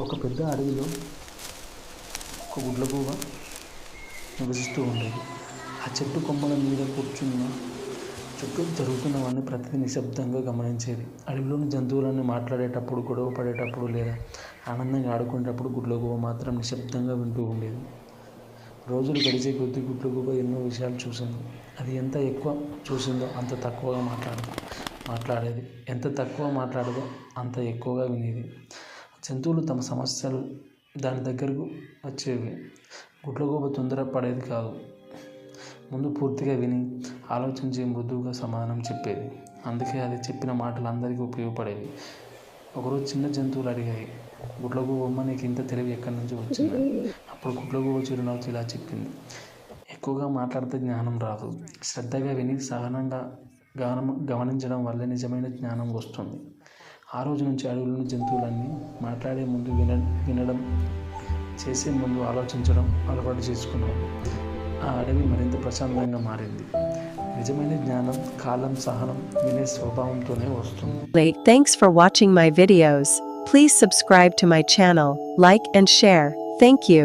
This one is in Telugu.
ఒక పెద్ద అడవిలో ఒక గుడ్లగూబ నివసిస్తూ ఉండేది. ఆ చెట్టు కొమ్మల మీద కూర్చున్న చుట్టూ జరుగుతున్నవన్నీ ప్రతిదీ నిశ్శబ్దంగా గమనించేది. అడవిలోని జంతువులన్నీ మాట్లాడేటప్పుడు గొడవ పడేటప్పుడు లేదా ఆనందంగా ఆడుకునేటప్పుడు గుడ్లగూబ మాత్రం నిశ్శబ్దంగా వింటూ ఉండేది. రోజులు గడిచే కొద్ది గుడ్లగూబ ఎన్నో విషయాలు చూసింది. అది ఎంత ఎక్కువ చూసిందో అంత తక్కువగా మాట్లాడదు మాట్లాడేది. ఎంత తక్కువ మాట్లాడదో అంత ఎక్కువగా వినేది. జంతువులు తమ సమస్యలు దాని దగ్గరకు వచ్చేవి. గుడ్లగూబ తొందరపడేది కాదు. ముందు పూర్తిగా విని ఆలోచించి మృదువుగా సమాధానం చెప్పేది. అందుకే అది చెప్పిన మాటలు అందరికీ ఉపయోగపడేవి. ఒకరోజు చిన్న జంతువులు అడిగాయి గుడ్లగూబమ్మ నీకు ఇంత తెలివి ఎక్కడి నుంచి వచ్చింది? అప్పుడు గుడ్లగూబ చిరునవ్వుతో ఇలా చెప్పింది ఎక్కువగా మాట్లాడితే జ్ఞానం రాదు. శ్రద్ధగా విని సహనంగా గమనం గమనించడం వల్ల నిజమైన జ్ఞానం వస్తుంది. ఆ రోజు నుంచి అడవులను జంతువులన్నీ మాట్లాడే ముందు విన వినడం చేసే ముందు ఆలోచించడం అలవాటు చేసుకున్నాం. ఆ అడవి మరింత ప్రశాంతంగా మారింది. నిజమైన జ్ఞానం కాలం సహనం వినే స్వభావంతోనే వస్తుంది. Thanks for watching my videos please subscribe to my channel like and share thank you